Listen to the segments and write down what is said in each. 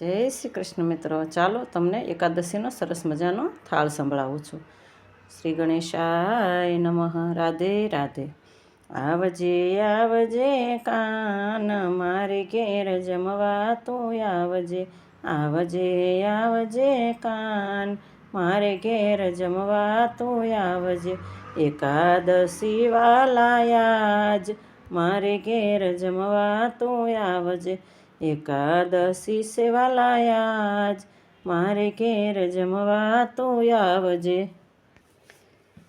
જય શ્રી કૃષ્ણ મિત્રો. ચાલો તમને એકાદશીનો સરસ મજાનો થાળ સંભળાવું છું. શ્રી ગણેશાય નમઃ. રાધે રાધે. આવજે આવજે, કાન મારે ઘેર જમવા તું આવજે. આવજે આવજે, કાન મારે ઘેર જમવા તું આવજે. એકાદશી વાલાયા જ મારે ઘેર જમવા તું આવજે. એકાદશી સેવા લાયા જ મારે ઘેર જમવા તું આવજે.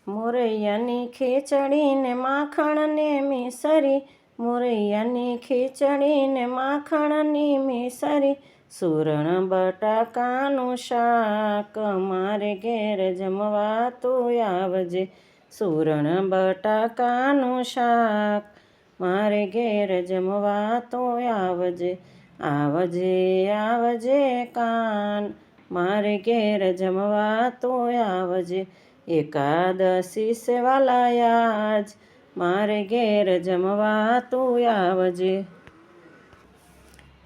મોરૈયાની ખીચડીને માખણને મિસરી, મોરૈયાની ખીચડીને માખણની મિસરી, સુરણ બટાકાનું શાક મારે ઘેર જમવા તું આવજે. સુરણ બટાકાનું શાક મારે ઘેર જમવા તો આવજે. આવજે આવજે કાન, મારે ઘેર જમવા તું આવજે. એકાદશી સેવાલાયા જ મારે ઘેર જમવા તું આવજે.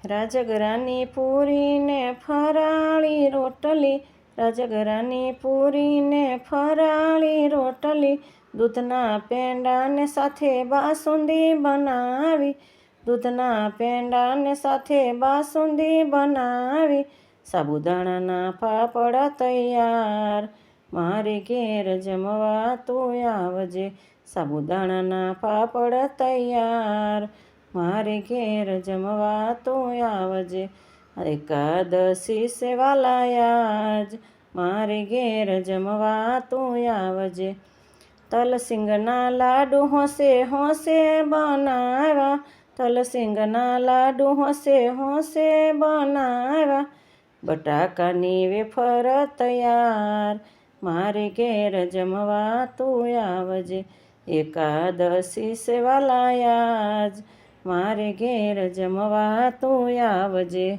રાજગરાની પૂરીને ફરાળી રોટલી, રાજગરાની પૂરીને ફરાળી રોટલી, દૂધના પેંડાને સાથે બાસુંદી બનાવી દૂધના પેંડાને સાથે બાસુંદી બનાવી સાબુદાણાના પાપડ તૈયાર. મારે ઘેર જમવા તું આવજે, સાબુદાણાના પાપડ તૈયાર. મારે ઘેર જમવા તું આવજે, એકાદશી સેવા લાયાજ. મારે ઘેર જમવા તું આવજે, તલસિંગના લાડુ હોશે હોશે બનાવ્યા તલસિંગના લાડુ હોશે હોશે બનાવ્યા બટાકાની વેફર તૈયાર. મારે ઘેર જમવા તું આવજે. એકાદશી સેવા લાયા જ મારે ઘેર જમવા તું આવજે.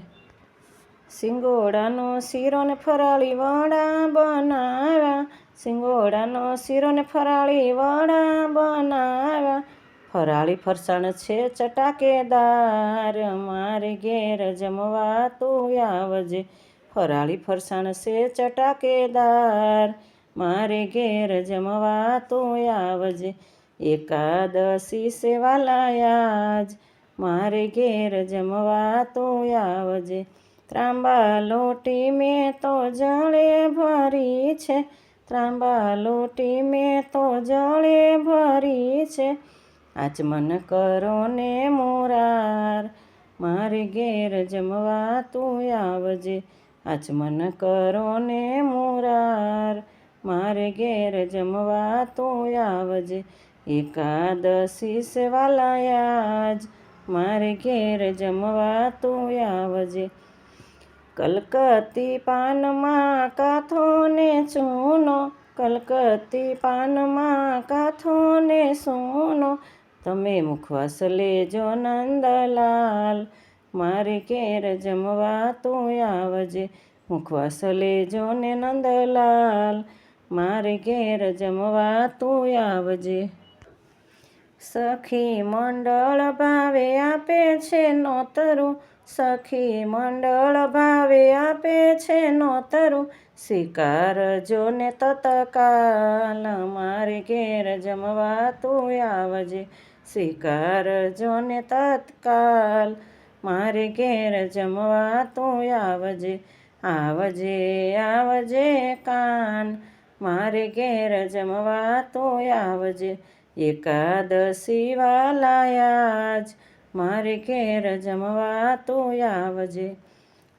સિંગોડાનો શીરો ને ફરાળી વડા બનાવ્યા સિંગોડાનો શીરો ને ફરાળી વડા બનાવ્યા ફરાળી ફરસાણ છે ચટાકેદાર મારે ઘેર જમવા તું આવજે. ફરાળી ફરસાણ છે ચટાકેદાર મારે ઘેર જમવા તું આવજે. એકાદશી સેવા લાયાજ મારે ઘેર જમવા તું આવજે. ત્રાંબા લોટી મેં તો જળે ભરી છે. ત્રાંબા લોટી મેં તો જળે ભરી છે. આચમન કરો ને મોરાર, મારે ઘેર જમવા તું આવજે. આચમન કરો ને મોરાર, મારે ઘેર જમવા તું આવજે. એકાદશી સેવાલાયા જ મારે ઘેર જમવા તું આવજે. કલકત્તી પાનમાં કાથો ને ચૂનો કલકત્તી પાનમાં કાથો ને સોનો તમે મુખવાસ લેજો નંદલાલ, મારે ઘેર જમવા તું આવજે મુખવાસ લેજો ને નંદલાલ, મારે ઘેર જમવા તું આવજે. સખી મંડળ ભાવે આપે છે નોતરું, સખી મંડળ ભાવે આપે છે નોતરું. શિકાર જોને તતકાલ, મારે ઘેર જમવા તું આવજે. શિકાર જોને તત્કાલ. મારે ઘેર જમવા તું આવજે આવજે આવજે કાન. મારે ઘેર જમવા તું આવજે, એકાદશી વાલાયાજ મારે ઘેર જમવા તું આવજે.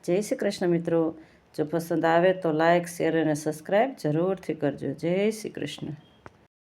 જય શ્રી કૃષ્ણ મિત્રો. જો પસંદ આવે તો લાઈક શેર અને સબસ્ક્રાઈબ જરૂરથી કરજો. જય શ્રી કૃષ્ણ.